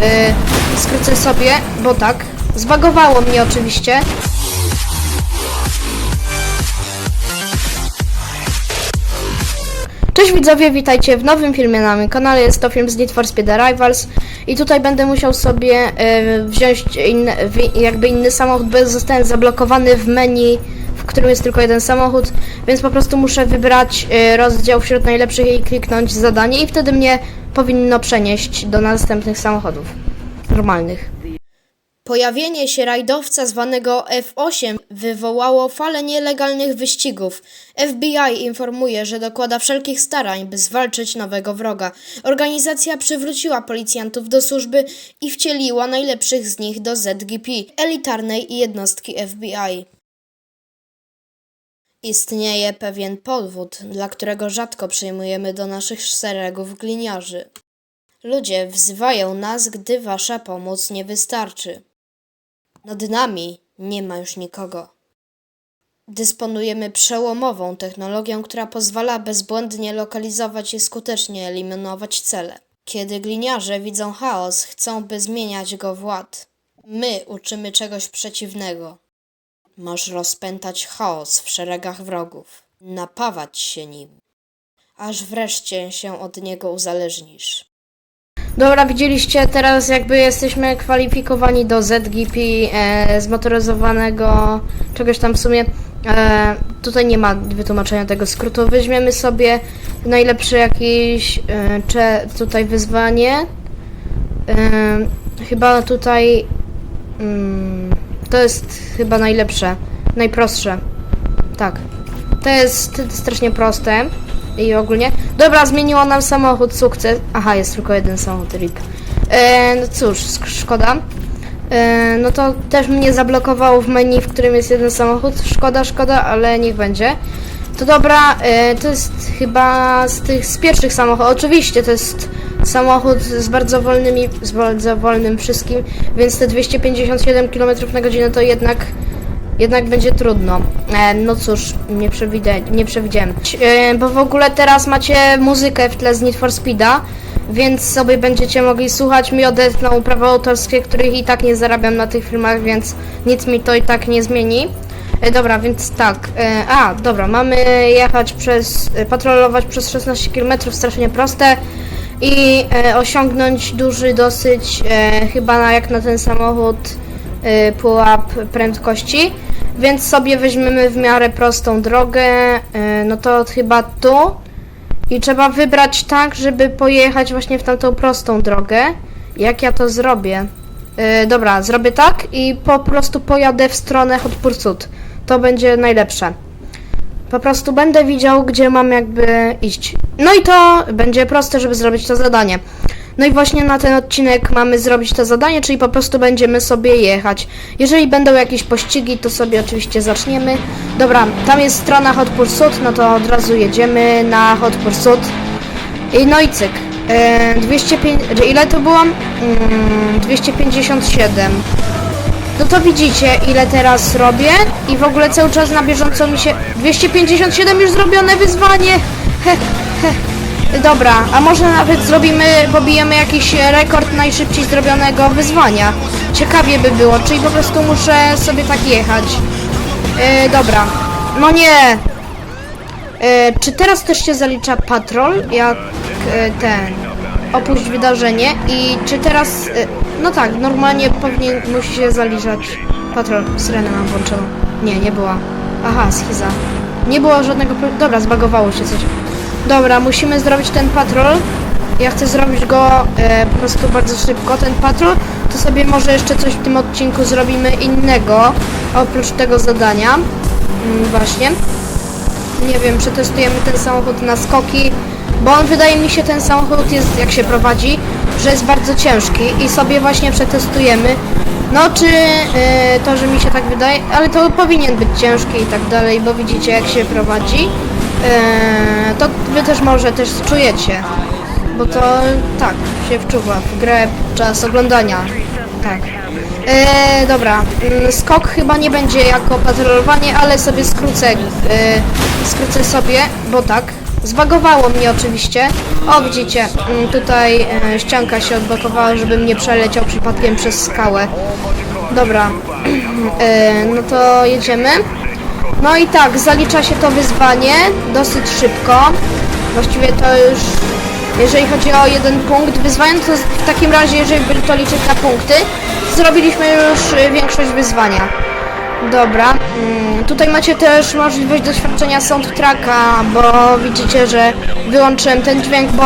Yy, skrócę sobie, bo tak. Zbagowało mnie oczywiście. Cześć widzowie, witajcie w nowym filmie na moim kanale. Jest to film z Need for Speed Rivals i tutaj będę musiał sobie e, wziąć inny, wi- jakby inny samochód, bo zostałem zablokowany w menu, w którym jest tylko jeden samochód, więc po prostu muszę wybrać e, rozdział wśród najlepszych i kliknąć zadanie i wtedy mnie powinno przenieść do następnych samochodów normalnych. Pojawienie się rajdowca zwanego F8 wywołało falę nielegalnych wyścigów. FBI informuje, że dokłada wszelkich starań, by zwalczyć nowego wroga. Organizacja przywróciła policjantów do służby i wcieliła najlepszych z nich do ZGP, elitarnej jednostki FBI. Istnieje pewien powód, dla którego rzadko przyjmujemy do naszych szeregów gliniarzy. Ludzie wzywają nas, gdy wasza pomoc nie wystarczy. Nad nami nie ma już nikogo. Dysponujemy przełomową technologią, która pozwala bezbłędnie lokalizować i skutecznie eliminować cele. Kiedy gliniarze widzą chaos, chcą, by zmieniać go w ład. My uczymy czegoś przeciwnego. Masz rozpętać chaos w szeregach wrogów, napawać się nim, aż wreszcie się od niego uzależnisz. Dobra, widzieliście, teraz jakby jesteśmy kwalifikowani do ZGP e, zmotoryzowanego czegoś tam w sumie. E, tutaj nie ma wytłumaczenia tego skrótu. Weźmiemy sobie najlepsze jakieś e, tutaj wyzwanie. E, chyba tutaj mm, to jest chyba najlepsze, najprostsze. Tak. To jest strasznie proste i ogólnie. Dobra, zmieniło nam samochód, sukces. Aha, jest tylko jeden samochód, RIP. E, no cóż, szkoda. E, no to też mnie zablokowało w menu, w którym jest jeden samochód. Szkoda, szkoda, ale niech będzie. To dobra, e, to jest chyba z tych z pierwszych samochodów. Oczywiście to jest samochód z bardzo wolnymi, z bardzo wolnym wszystkim, więc te 257 km na godzinę to jednak jednak będzie trudno. E, no cóż, nie, przewidę, nie przewidziałem. E, bo w ogóle teraz macie muzykę w tle z Need for Speeda, więc sobie będziecie mogli słuchać mi odetną prawa autorskie, których i tak nie zarabiam na tych filmach, więc nic mi to i tak nie zmieni. E, dobra, więc tak. E, a, dobra, mamy jechać przez, e, patrolować przez 16 km, strasznie proste. I osiągnąć duży dosyć, chyba na, jak na ten samochód, pułap prędkości, więc sobie weźmiemy w miarę prostą drogę, no to chyba tu i trzeba wybrać tak, żeby pojechać właśnie w tamtą prostą drogę. Jak ja to zrobię? Dobra, zrobię tak i po prostu pojadę w stronę Hot Pursuit. To będzie najlepsze. Po prostu będę widział, gdzie mam jakby iść. No i to będzie proste, żeby zrobić to zadanie. No i właśnie na ten odcinek mamy zrobić to zadanie, czyli po prostu będziemy sobie jechać. Jeżeli będą jakieś pościgi, to sobie oczywiście zaczniemy. Dobra, tam jest strona Hot Pursuit, no to od razu jedziemy na Hot Pursuit. I no i cyk. E, 205, ile to było? Mm, 257. No to widzicie, ile teraz robię i w ogóle cały czas na bieżąco mi się... 257 już zrobione wyzwanie! He, he. Dobra, a może nawet zrobimy, pobijemy jakiś rekord najszybciej zrobionego wyzwania. Ciekawie by było, czyli po prostu muszę sobie tak jechać. E, dobra, no nie! E, czy teraz też się zalicza patrol, jak e, ten opuść wydarzenie i czy teraz, no tak, normalnie powinien, musi się zaliczać patrol, syrenę mam włączoną. Nie, nie była. Aha, schiza. Nie było żadnego, dobra, zbagowało się coś. Dobra, musimy zrobić ten patrol. Ja chcę zrobić go e, po prostu bardzo szybko. Ten patrol, to sobie może jeszcze coś w tym odcinku zrobimy innego, oprócz tego zadania. Mm, właśnie. Nie wiem, przetestujemy ten samochód na skoki, bo on wydaje mi się ten samochód jest, jak się prowadzi, że jest bardzo ciężki i sobie właśnie przetestujemy. No czy e, to, że mi się tak wydaje, ale to powinien być ciężki i tak dalej, bo widzicie jak się prowadzi. E, to wy też może też czujecie, bo to tak się wczuwa w grę czas oglądania. Tak. E, dobra, mm, skok chyba nie będzie jako patrolowanie, ale sobie skrócę, skrócę sobie, bo tak, Zbagowało mnie oczywiście. O, widzicie, mm, tutaj e, ścianka się odblokowała, żebym nie przeleciał przypadkiem przez skałę. Dobra, e, no to jedziemy. No i tak, zalicza się to wyzwanie dosyć szybko. Właściwie to już, jeżeli chodzi o jeden punkt wyzwania, to w takim razie, jeżeli by to liczyć na punkty, zrobiliśmy już y, większość wyzwania. Dobra, mm, tutaj macie też możliwość doświadczenia soundtracka, bo widzicie, że wyłączyłem ten dźwięk, bo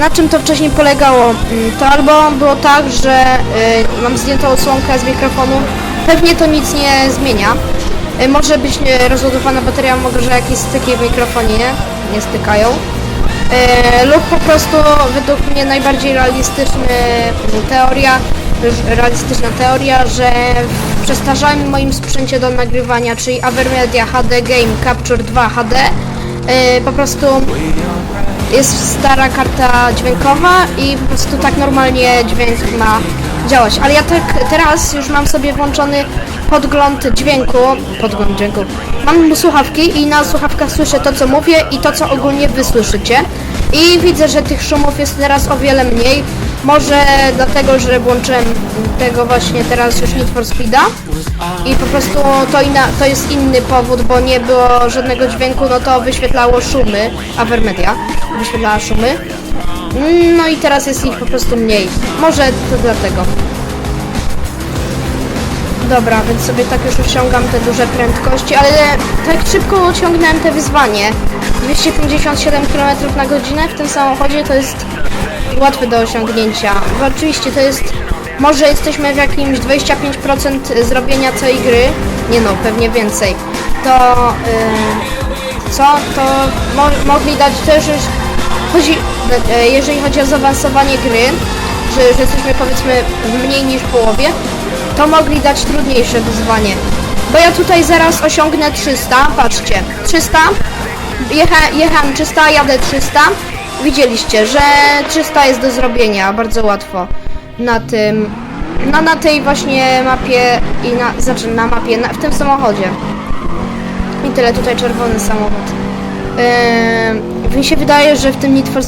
na czym to wcześniej polegało? Mm, To albo było tak, że y, mam zdjętą osłonkę z mikrofonu, pewnie to nic nie zmienia. Y, Może być nie rozładowana bateria, może jakieś styki w mikrofonie nie, nie stykają. Lub po prostu według mnie najbardziej realistyczny teoria, realistyczna teoria, że przestarzałym moim sprzęcie do nagrywania, czyli Avermedia HD Game Capture 2 HD, e, po prostu jest stara karta dźwiękowa i po prostu tak normalnie dźwięk ma działać. Ale ja tak teraz już mam sobie włączony podgląd dźwięku, podgląd dźwięku. Mam słuchawki i na słuchawkach słyszę to, co mówię i to, co ogólnie wy słyszycie. I widzę, że tych szumów jest teraz o wiele mniej. Może dlatego, że włączyłem tego właśnie teraz już Need for Speeda i po prostu to, inna, to jest inny powód, bo nie było żadnego dźwięku, no to wyświetlało szumy, Avermedia wyświetlała szumy. No i teraz jest ich po prostu mniej. Może to dlatego. Dobra, więc sobie tak już osiągam te duże prędkości, ale tak szybko osiągnąłem te wyzwanie. 257 km na godzinę w tym samochodzie to jest łatwe do osiągnięcia. Bo oczywiście to jest, może jesteśmy w jakimś 25% zrobienia całej gry, nie no, pewnie więcej. To yy, co? To mo mogli dać też już, chodzi, e, jeżeli chodzi o zaawansowanie gry, że już jesteśmy powiedzmy mniej niż połowie, to mogli dać trudniejsze wyzwanie. Bo ja tutaj zaraz osiągnę 300, patrzcie, 300, Jecha, jechałem 300, jadę 300. Widzieliście, że 300 jest do zrobienia bardzo łatwo na tym, no na tej właśnie mapie i na, znaczy na mapie, na, w tym samochodzie. I tyle tutaj czerwony samochód. Yy, mi się wydaje, że w tym Need for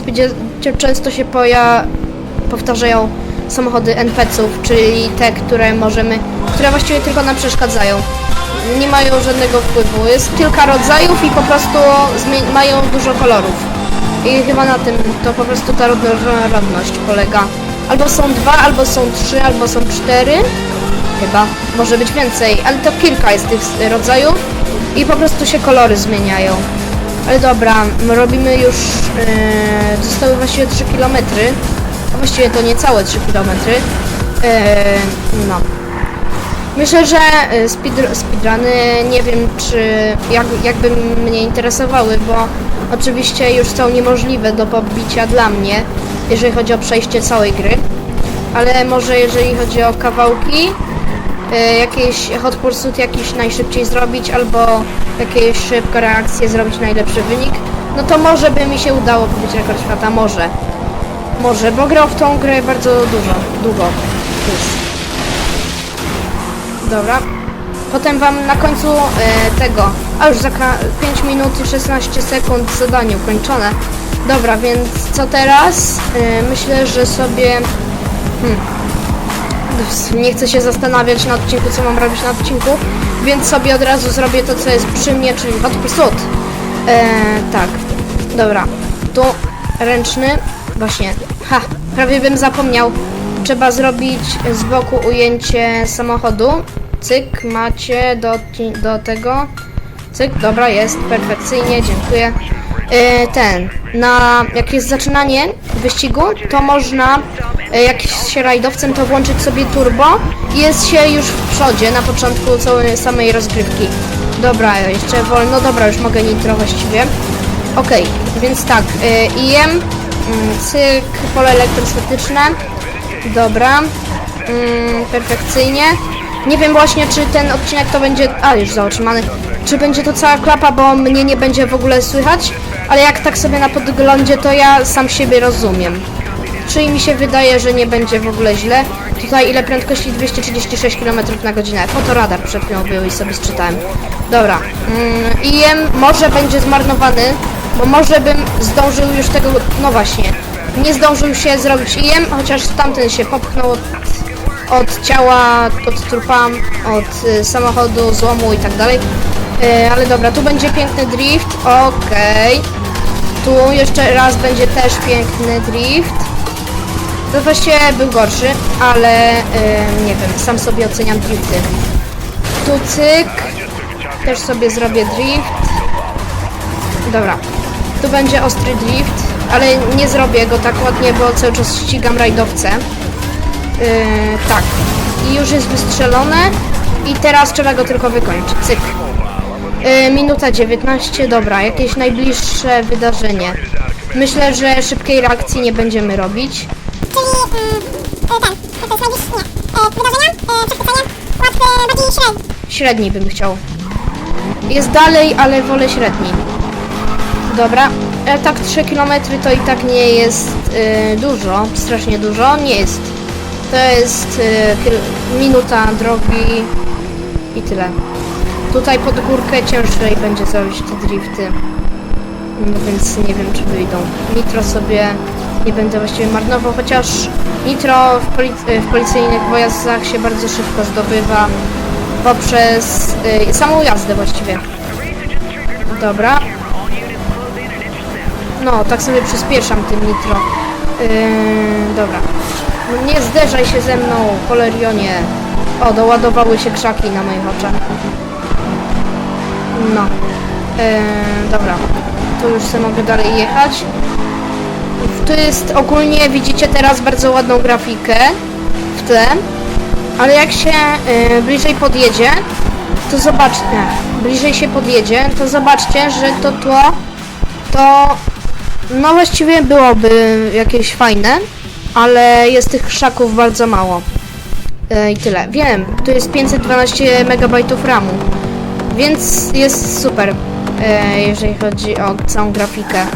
często się poja powtarzają samochody NPC-ów, czyli te, które możemy, które właściwie tylko nam przeszkadzają. Nie mają żadnego wpływu. Jest kilka rodzajów i po prostu mają dużo kolorów. I chyba na tym to po prostu ta różnorodność polega. Albo są dwa, albo są trzy, albo są cztery. Chyba. Może być więcej, ale to kilka jest tych rodzajów i po prostu się kolory zmieniają. Ale dobra, my robimy już. Yy, zostały właściwie 3 km. Właściwie to niecałe 3 km. Yy, no. Myślę, że y, speed, speedruny nie wiem, czy jak, jakby mnie interesowały, bo oczywiście już są niemożliwe do pobicia dla mnie, jeżeli chodzi o przejście całej gry. Ale może jeżeli chodzi o kawałki, y, jakieś hot pursuit jakiś najszybciej zrobić, albo jakieś szybkie reakcje zrobić najlepszy wynik, no to może by mi się udało pobić rekord świata, może. Może, bo grał w tą grę bardzo dużo, długo już. Dobra. Potem wam na końcu e, tego, a już za ka- 5 minut i 16 sekund zadanie ukończone. Dobra, więc co teraz? E, myślę, że sobie... Hmm, nie chcę się zastanawiać na odcinku, co mam robić na odcinku, więc sobie od razu zrobię to, co jest przy mnie, czyli hot pursuit. E, tak, dobra. Tu ręczny, właśnie, ha, prawie bym zapomniał. Trzeba zrobić z boku ujęcie samochodu. Cyk, macie do, do tego. Cyk, dobra, jest, perfekcyjnie, dziękuję. E, ten, na, jak jest zaczynanie wyścigu, to można, e, jak się rajdowcem, to włączyć sobie turbo i jest się już w przodzie na początku całej samej rozgrywki. Dobra, jeszcze wolno, dobra, już mogę nitro właściwie. Okej, więc tak, y, IM, mm, cyk, pole elektrostatyczne, dobra, mm, perfekcyjnie. Nie wiem właśnie, czy ten odcinek to będzie, a już zaotrzymany, czy będzie to cała klapa, bo mnie nie będzie w ogóle słychać, ale jak tak sobie na podglądzie, to ja sam siebie rozumiem. Czyli mi się wydaje, że nie będzie w ogóle źle. Tutaj ile prędkości? 236 km na godzinę. Fotoradar przed chwilą był i sobie sczytałem. Dobra. Mm, IM może będzie zmarnowany, Bo może bym zdążył już tego, no właśnie, nie zdążył się zrobić IM, chociaż tamten się popchnął od, od ciała, od trupa, od y, samochodu, złomu i tak dalej. Y, ale dobra, tu będzie piękny drift, okej. Tu jeszcze raz będzie też piękny drift. To właściwie był gorszy, ale y, nie wiem, sam sobie oceniam drifty. Tu cyk, też sobie zrobię drift. Dobra, tu będzie ostry drift, ale nie zrobię go tak ładnie, bo cały czas ścigam rajdowce. Yy, tak, i już jest wystrzelone i teraz trzeba go tylko wykończyć. Cyk. Yy, minuta 19, dobra, jakieś najbliższe wydarzenie. Myślę, że szybkiej reakcji nie będziemy robić. Czyli ten, to jest najbliższy, nie, wydarzenia, przechwycenia, łatwy, bardziej średni. Średni bym chciał. Jest dalej, ale wolę średni. Dobra, e, tak 3 km to i tak nie jest y, dużo, strasznie dużo, nie jest. To jest y, minuta drogi i tyle. Tutaj pod górkę ciężej będzie zrobić te drifty. No więc nie wiem czy wyjdą. Nitro sobie nie będę właściwie marnował, chociaż nitro w, polic- w policyjnych pojazdach się bardzo szybko zdobywa poprzez y, samą jazdę właściwie. Dobra. No, tak sobie przyspieszam tym nitro. Yy, dobra. No nie zderzaj się ze mną, Polerionie. O, doładowały się krzaki na moich oczach. No. Yy, dobra. Tu już sobie mogę dalej jechać. Tu jest ogólnie, widzicie teraz bardzo ładną grafikę w tle. Ale jak się y, bliżej podjedzie, to zobaczcie, bliżej się podjedzie, to zobaczcie, że to tło, to no właściwie byłoby jakieś fajne, ale jest tych krzaków bardzo mało. Y, I tyle. Wiem, tu jest 512 MB RAMu, więc jest super, y, jeżeli chodzi o całą grafikę.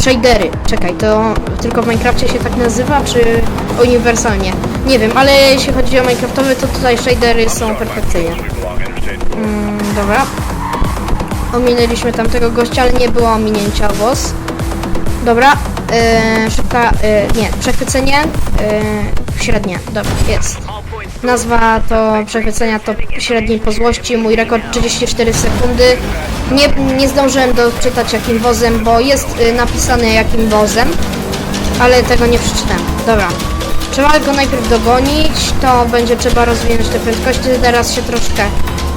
Shadery, czekaj, to tylko w Minecrafcie się tak nazywa, czy uniwersalnie? Nie wiem, ale jeśli chodzi o Minecraftowy, to tutaj shadery są perfekcyjnie. Mm, dobra. Ominęliśmy tamtego gościa, ale nie było ominięcia woz. Dobra, yy, szybka, yy, nie, przechwycenie, yy, średnie, dobra, jest. Nazwa to przechwycenia to średniej po złości, mój rekord 34 sekundy. Nie, nie zdążyłem doczytać jakim wozem, bo jest y, napisane jakim wozem, ale tego nie przeczytałem. Dobra. Trzeba go najpierw dogonić, to będzie trzeba rozwinąć te prędkości. Teraz się troszkę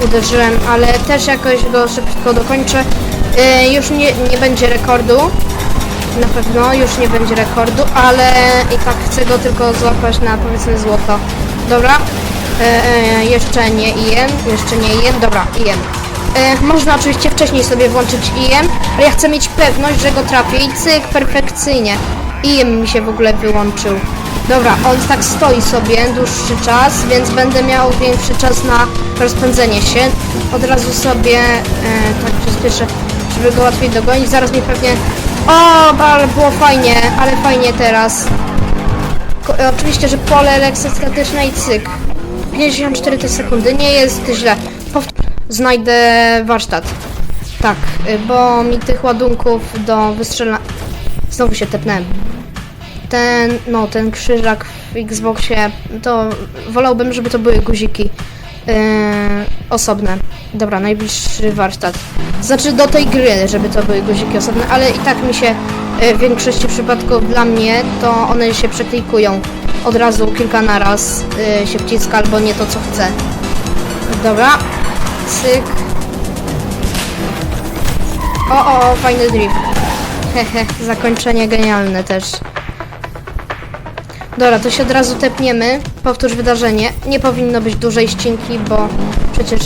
uderzyłem, ale też jakoś go szybko dokończę. Y, już nie, nie będzie rekordu. Na pewno już nie będzie rekordu, ale i tak chcę go tylko złapać na powiedzmy złoto. Dobra. E, e, jeszcze nie IM, jeszcze nie IM, dobra, IM. E, można oczywiście wcześniej sobie włączyć IM, ale ja chcę mieć pewność, że go trafię i cyk, perfekcyjnie. IM mi się w ogóle wyłączył. Dobra, on tak stoi sobie dłuższy czas, więc będę miał większy czas na rozpędzenie się. Od razu sobie e, tak przyspieszę, żeby go łatwiej dogonić. Zaraz mi pewnie... O, ale było fajnie, ale fajnie teraz. Ko- oczywiście, że pole elektrostatyczne i cyk. 54 te sekundy, nie jest źle. Znajdę warsztat. Tak, y, bo mi tych ładunków do wystrzelania... Znowu się tepnąłem. Ten, no, ten krzyżak w Xboxie, to wolałbym, żeby to były guziki yy, osobne. Dobra, najbliższy warsztat. Znaczy do tej gry, żeby to były guziki osobne, ale i tak mi się yy, w większości przypadków dla mnie, to one się przeklikują od razu kilka naraz yy, się wciska albo nie to co chcę. Dobra, cyk. O, o, o, fajny drift. Hehe, zakończenie genialne też. Dobra, to się od razu tepniemy. Powtórz wydarzenie. Nie powinno być dużej ścinki, bo przecież,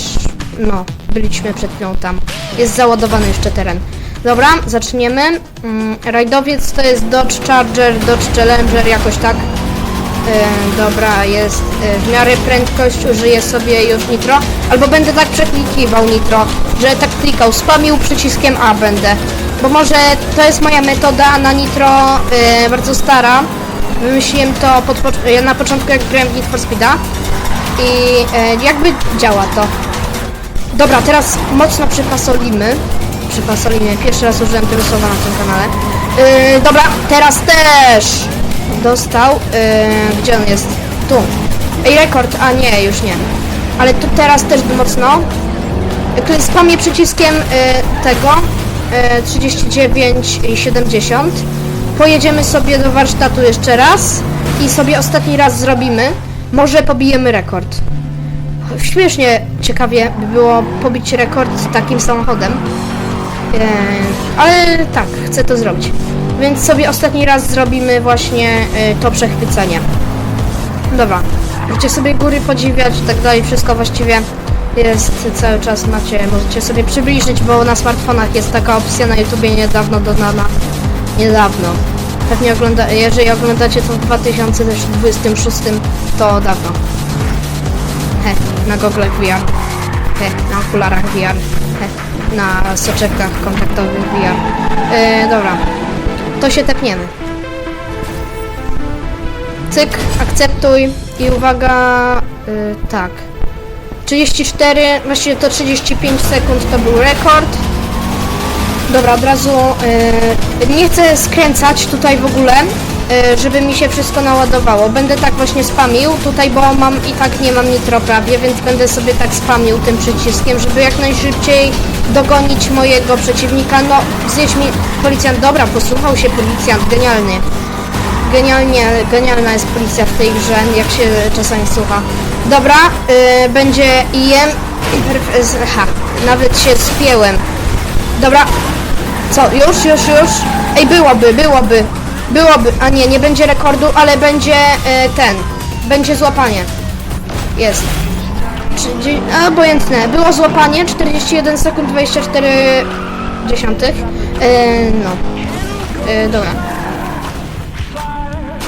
no, byliśmy przed chwilą tam. Jest załadowany jeszcze teren. Dobra, zaczniemy. Mm, rajdowiec to jest Dodge Charger, Dodge Challenger, jakoś tak. E, dobra, jest e, w miarę prędkość, użyję sobie już nitro. Albo będę tak przeklikiwał nitro, że tak klikał, spamił przyciskiem A będę. Bo może to jest moja metoda na nitro e, bardzo stara. Wymyśliłem to pod, na początku jak grałem w Need for Speeda i e, jakby działa to. Dobra, teraz mocno przypasolimy. przy fasolinie. Pierwszy raz użyłem tego słowa na tym kanale. Yy, dobra, teraz też dostał. Yy, gdzie on jest? Tu. Ej, rekord. A nie, już nie. Ale tu teraz też mocno. Spamię przyciskiem y, tego y, 39 i 70. Pojedziemy sobie do warsztatu jeszcze raz i sobie ostatni raz zrobimy. Może pobijemy rekord. Śmiesznie ciekawie by było pobić rekord takim samochodem. E, ale tak, chcę to zrobić. Więc sobie ostatni raz zrobimy właśnie e, to przechwycenie. Dobra, możecie sobie góry podziwiać i tak dalej, wszystko właściwie jest cały czas macie, możecie sobie przybliżyć, bo na smartfonach jest taka opcja na YouTubie niedawno dodana. Niedawno. Pewnie ogląda, jeżeli oglądacie to w 2026, to dawno. He, na Google VR. He, na okularach VR. He, na soczewkach kontaktowych VR. Yy, dobra, to się tepniemy. Cyk, akceptuj i uwaga, y, tak. 34, właściwie to 35 sekund to był rekord. Dobra, od razu y, nie chcę skręcać tutaj w ogóle, y, żeby mi się wszystko naładowało. Będę tak właśnie spamił tutaj, bo mam i tak nie mam nitro prawie, więc będę sobie tak spamił tym przyciskiem, żeby jak najszybciej dogonić mojego przeciwnika. No, zjeść mi policjant. Dobra, posłuchał się policjant, genialny. Genialnie, genialna jest policja w tej grze, jak się czasami słucha. Dobra, y, będzie IM. Ha, nawet się spięłem. Dobra, co, już, już, już? Ej, byłoby, byłoby, byłoby, a nie, nie będzie rekordu, ale będzie y, ten, będzie złapanie. Jest. Obojętne, było złapanie, 41 sekund 24 dziesiątych. Y, no, y, dobra.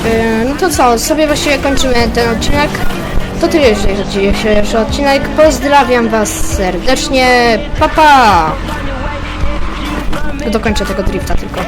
Yy, No to co, sobie właściwie kończymy ten odcinek. To tyle, jeżeli chodzi o dzisiejszy odcinek. Pozdrawiam Was serdecznie. Pa, pa! Dokończę tego drifta tylko.